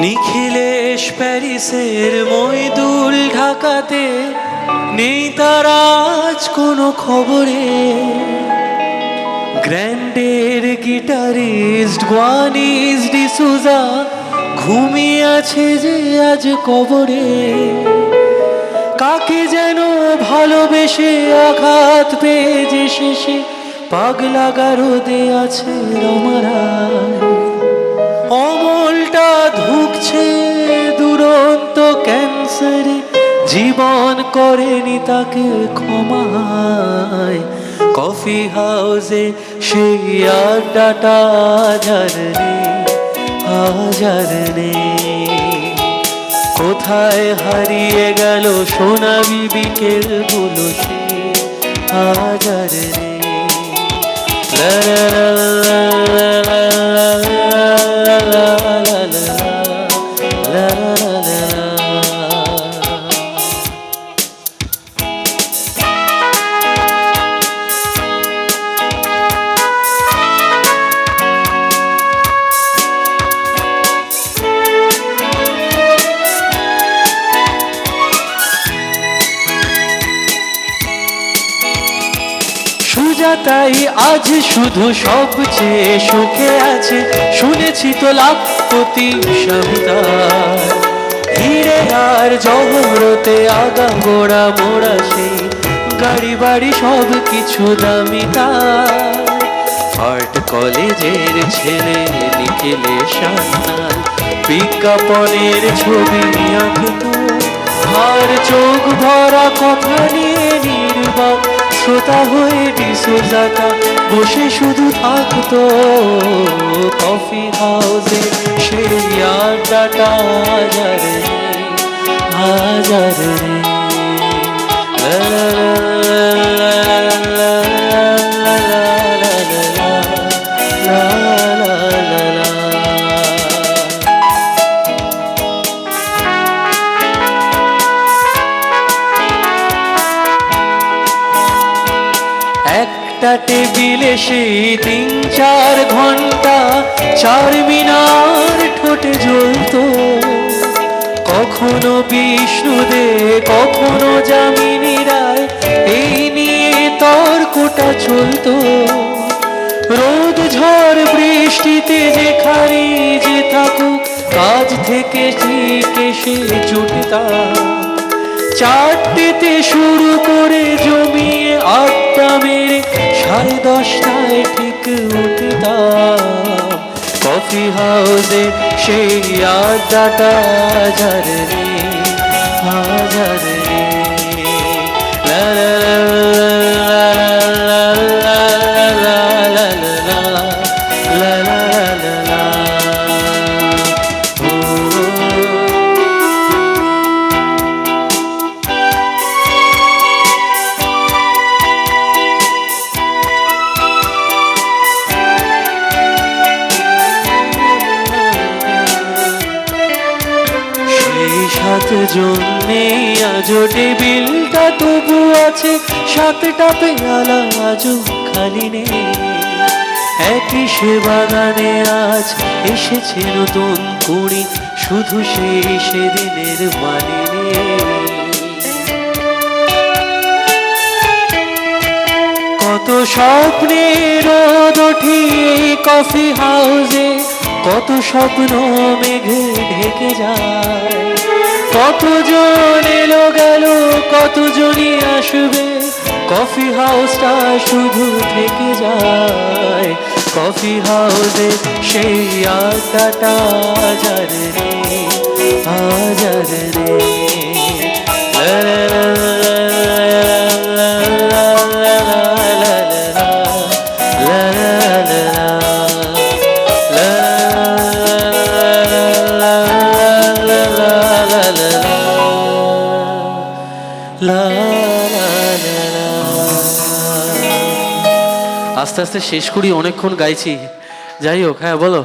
নিখিলেশ প্যারিসের মইদুল ঢাকাতে নেই তার আজ কোনো খবরে। গ্র্যান্ডের গিটারিস্ট গোয়ানিস ডিসুজা ঘুমিয়ে আছে যে আজ কবরে। কাকে যেন ভালোবেসে আঘাত পেয়ে যে শেষে পাগলা গারদে আছে রমারায়। অমলটা ধুকছে দুরন্ত ক্যান্সারে, জীবন করেনি তাকে ক্ষমায়। কফি হাউসে সেই আড্ডাটা হাজার নেই হাজার নেই কোথায় হারিয়ে গেল সোনাবি বিকেলগুলো সে, হাজার নেই la la la la la. সুজাতাই আজ শুধু সবচেয়ে সুখে আছে। শুনেছি তো লাখপতি স্বামীতার হিরে আর জহরতে আগা গোড়া মোড়া সেই গাড়ি বাড়ি সব কিছু দামি তার। আর্ট কলেজের ছেলে নিখিলে সান্নাল বিজ্ঞাপনের ছবি আঁকতো। আর চোখ ভরা কথা নিয়ে নির্বাক শ্রোতা হয়ে ডিসোজাটা বসে শুধু থাকতো কফি হাউসে সেই আড্ডাটা হাজার একটা টেবিলে সেই তিন চার ঘণ্টা চার মিনার ঠোঁটে জ্বলতো। কখনো বিষ্ণুদে, কখনো যামিনী রায় এই নিয়ে তর্কটা চলতো। রোদ ঝড় বৃষ্টিতে যেখানে যে থাকুক, কাজ থেকে ঠিক এসে ছুটতাম চারটেতে শুরু করে জমিয়ে আটটা মেরে সাড়ে দশটায় ঠিক উঠতাম। কফি হাউসে সেই আড্ডাটা হাজার হাজার সেই সাত জন্যে আজও টেবিলটা তবু আছে। সাতটা পেয়ালা আজও খালি নেই। একই সে বাগানে আজ এসেছে নতুন কুড়ি, শুধু সেই সেদিনের মালিনী কত স্বপ্নের রোদ কফি হাউসে কত স্বপ্ন মেঘে ঢেকে যায়। কত জন এলো গেল কত জনই আসবে? কফি হাউসটা শুধু থেকে যায়। কফি হাউসে সেই আড্ডাটা যার রে হাজার আস্তে আস্তে শেষ করি অনেকক্ষণ গাইছি। যাই হোক হ্যাঁ বলো।